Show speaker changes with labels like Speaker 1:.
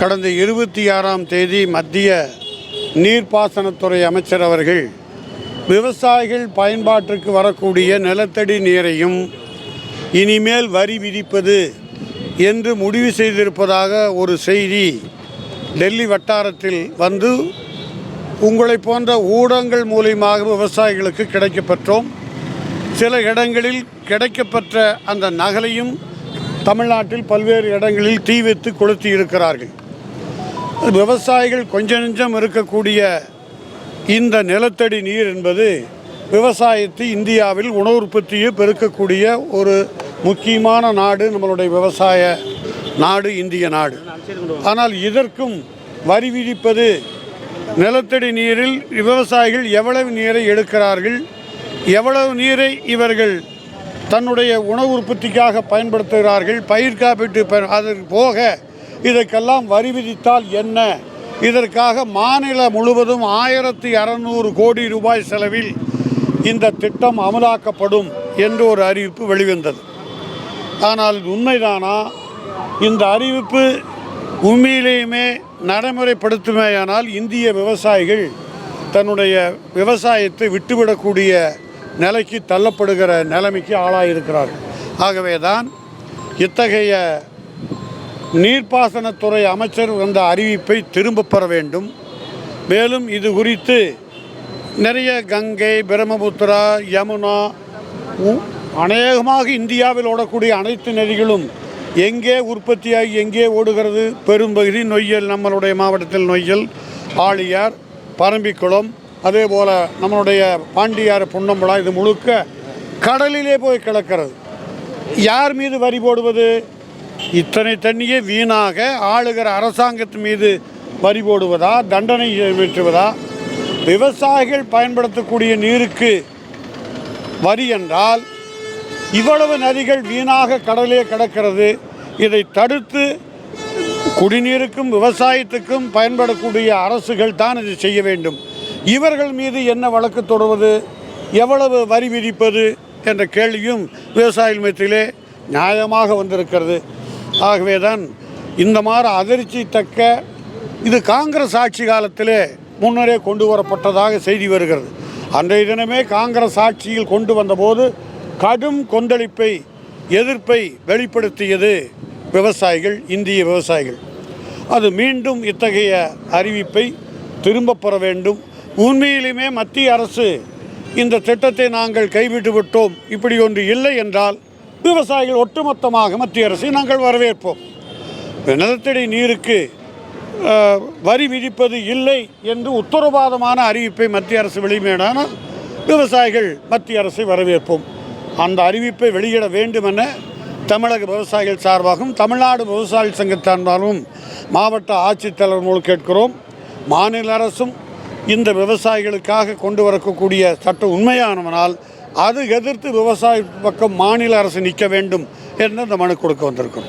Speaker 1: கடந்த இருபத்தி ஆறாம் தேதி மத்திய நீர்ப்பாசனத்துறை அமைச்சர் அவர்கள் விவசாயிகள் பயன்பாட்டிற்கு வரக்கூடிய நிலத்தடி நீரையும் இனிமேல் வரி விதிப்பது என்று முடிவு செய்திருப்பதாக ஒரு செய்தி டெல்லி வட்டாரத்தில் வந்து உங்களை போன்ற ஊடகங்கள் மூலியமாக விவசாயிகளுக்கு கிடைக்கப்பெற்றோம். சில இடங்களில் கிடைக்கப்பெற்ற அந்த நகலையும் தமிழ்நாட்டில் பல்வேறு இடங்களில் தீ வைத்து கொளுத்தி இருக்கிறார்கள். விவசாயிகள் கொஞ்ச நெஞ்சம் இருக்கக்கூடிய இந்த நிலத்தடி நீர் என்பது விவசாயத்தை இந்தியாவில் உணவு உற்பத்தியை பெருக்கக்கூடிய ஒரு முக்கியமான நாடு நம்மளுடைய விவசாய நாடு இந்திய நாடு. ஆனால் இதற்கும் வரி விதிப்பது நிலத்தடி நீரில் விவசாயிகள் எவ்வளவு நீரை எடுக்கிறார்கள் எவ்வளவு நீரை இவர்கள் தன்னுடைய உணவு உற்பத்திக்காக பயன்படுத்துகிறார்கள் பயிர் காப்பீட்டு அதற்கு போக இதற்கெல்லாம் வரி விதித்தால் என்ன? இதற்காக மாநிலம் முழுவதும் ஆயிரத்தி அறநூறு கோடி ரூபாய் செலவில் இந்த திட்டம் அமலாக்கப்படும் என்று ஒரு அறிவிப்பு வெளிவந்தது. ஆனால் உண்மைதானா? இந்த அறிவிப்பு உண்மையிலேயுமே நடைமுறைப்படுத்துமேயானால் இந்திய விவசாயிகள் தன்னுடைய விவசாயத்தை விட்டுவிடக்கூடிய நிலைக்கு தள்ளப்படுகிற நிலைமைக்கு ஆளாயிருக்கிறார்கள். ஆகவே தான் இத்தகைய நீர்ப்பாசனத்துறை அமைச்சர் வந்த அறிவிப்பை திரும்பப் பெற வேண்டும். மேலும் இது குறித்து நிறைய கங்கை பிரம்மபுத்திரா யமுனா உ- அநேகமாக இந்தியாவில் ஓடக்கூடிய அனைத்து நதிகளும் எங்கே உற்பத்தியாகி எங்கே ஓடுகிறது? பெரும்பகுதி நொய்யல் நம்மளுடைய மாவட்டத்தில் நொய்யல் ஆழியார் பரம்பிக்குளம் அதே போல் நம்மளுடைய பாண்டியார் புன்னம்பலா இது முழுக்க கடலிலே போய் கிடக்கிறது. யார் மீது வரி போடுவது? இத்தனை தண்ணியே வீணாக ஆளுகிற அரசாங்கத்து மீது வரி போடுவதா தண்டனை வெற்றுவதா விவசாயிகள் பயன்படுத்தக்கூடிய நீருக்கு வரி என்றால் இவ்வளவு நதிகள் வீணாக கடலே கிடக்கிறது. இதை தடுத்து குடிநீருக்கும் விவசாயத்துக்கும் பயன்படக்கூடிய அரசுகள் தான் இது செய்ய வேண்டும். இவர்கள் மீது என்ன வழக்கு தொடர்வது எவ்வளவு வரி விதிப்பது? என்ற கேள்வியும் விவசாயிகள் மத்தியிலே நியாயமாக வந்திருக்கிறது. ஆகவே தான் இந்த மாதிரி அதிர்ச்சி தக்க இது காங்கிரஸ் ஆட்சி காலத்திலே முன்னரே கொண்டு வரப்பட்டதாக செய்தி வருகிறது. அன்றைய தினமே காங்கிரஸ் ஆட்சியில் கொண்டு வந்தபோது கடும் கொந்தளிப்பை எதிர்ப்பை வெளிப்படுத்தியது விவசாயிகள் இந்திய விவசாயிகள். அது மீண்டும் இத்தகைய அறிவிப்பை திரும்ப பெற வேண்டும். உண்மையிலுமே மத்திய அரசு இந்த திட்டத்தை நாங்கள் கைவிட்டு விட்டோம். இப்படி ஒன்று இல்லை என்றால் விவசாயிகள் ஒட்டுமொத்தமாக மத்திய அரசை நாங்கள் வரவேற்போம். நிலத்தடி நீருக்கு வரி விதிப்பது இல்லை என்று உத்தரவாதமான அறிவிப்பை மத்திய அரசு வெளியிடானால் விவசாயிகள் மத்திய அரசை வரவேற்போம். அந்த அறிவிப்பை வெளியிட வேண்டும் என தமிழக விவசாயிகள் சார்பாகவும் தமிழ்நாடு விவசாய சங்கத்தார்பாகவும் மாவட்ட ஆட்சித்தலைவர் மூலம் கேட்கிறோம். மாநில அரசும் இந்த விவசாயிகளுக்காக கொண்டு வரக்கூடிய சட்டம் உண்மையானவனால் அது எதிர்த்து விவசாய பக்கம் மாநில அரசு நிற்க வேண்டும் என்று இந்த மனு கொடுக்க வந்திருக்கும்